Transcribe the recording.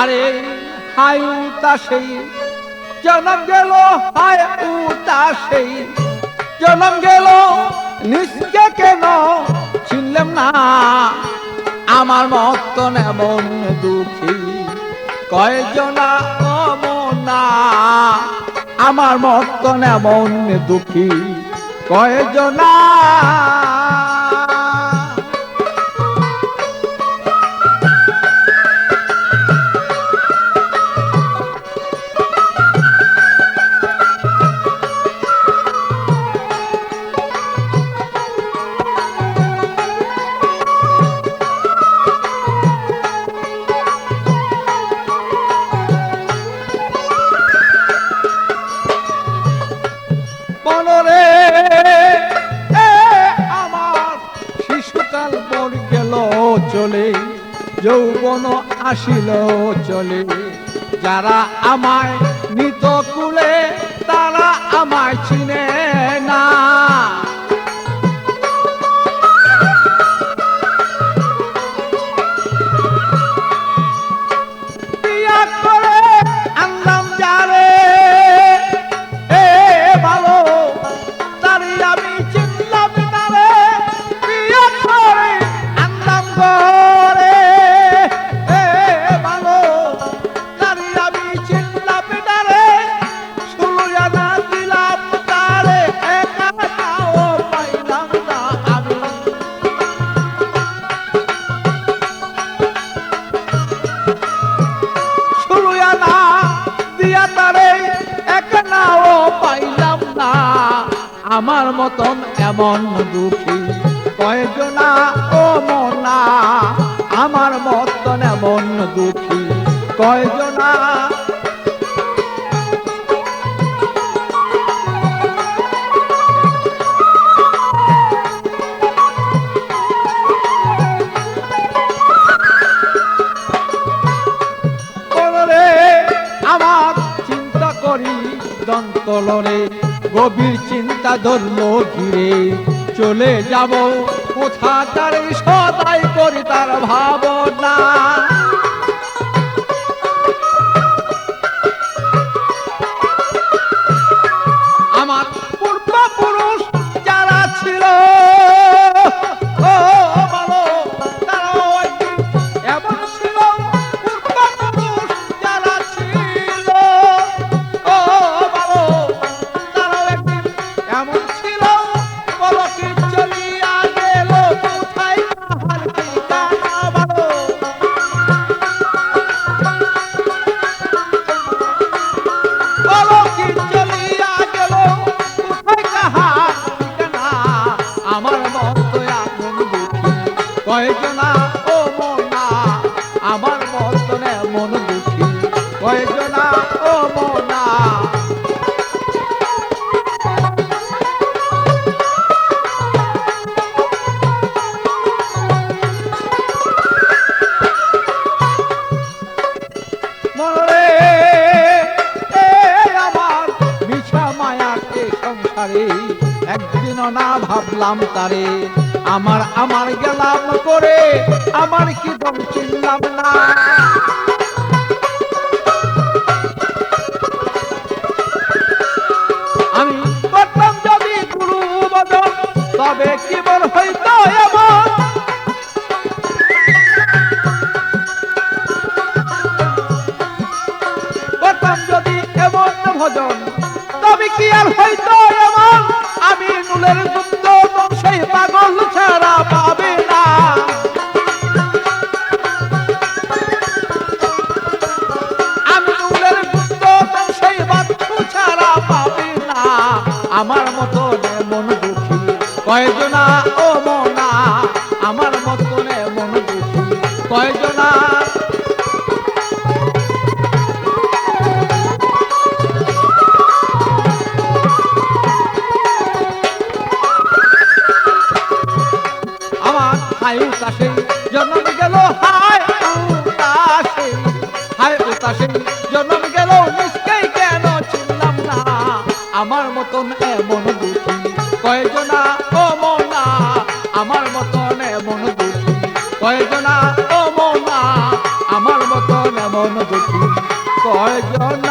আরে হাই উতাসেই জনম গেল, হায় উতাসেই জনম গেল নিষ্কে কেন চিনলাম না? আমার মতন এমন দুঃখী কয়জনা অমনা? আমার মতন এমন দুঃখী কয়জনা? চলে যৌবন আসিল চলে। যারা আমায় নিত কুলে তারা আমায় চিনে না। আমার মতন এমন দুঃখী। কয়জনা ও মনা, আমার মতন এমন দুঃখী। কয়জনা আমার চিন্তা করি গভীর চিন্তা ধরল ঘিরে চলে যাব। কোথা তার সদাই করি তার ভাবনা? আমার মতো এমন দুঃখী। কয়েকজনা ও মনা আমার মতো এমন দুঃখী। কয়েকজনা ও মনা। একদিনও না ভাবলাম তারে। আমার আমার গেলাম করে, আমার কি দম চিনলাম না। আমি করতাম যদি গুরু বদল, তবে কি বল হইতো করতাম যদি এমন ভজন, তবে কি আর হইতো আমি নুলের সেই বাচ্চু ছাড়া পাবে না। আমার মতো মন দুঃখী, কয়জনা ও মনা। আমার মতন মন দুঃখী, কয়জনা হাই উতাসে, জন্ম গেল হাই উতাসে। হাই উতাসে, জন্ম গেল নিশ্চয় কেন চিনলাম না? আমার মতন এমন দুঃখী কয়জনা ও আমার মতন এমন দুঃখী কয়জনা ও আমার মতন এমন দেখি কয়জন?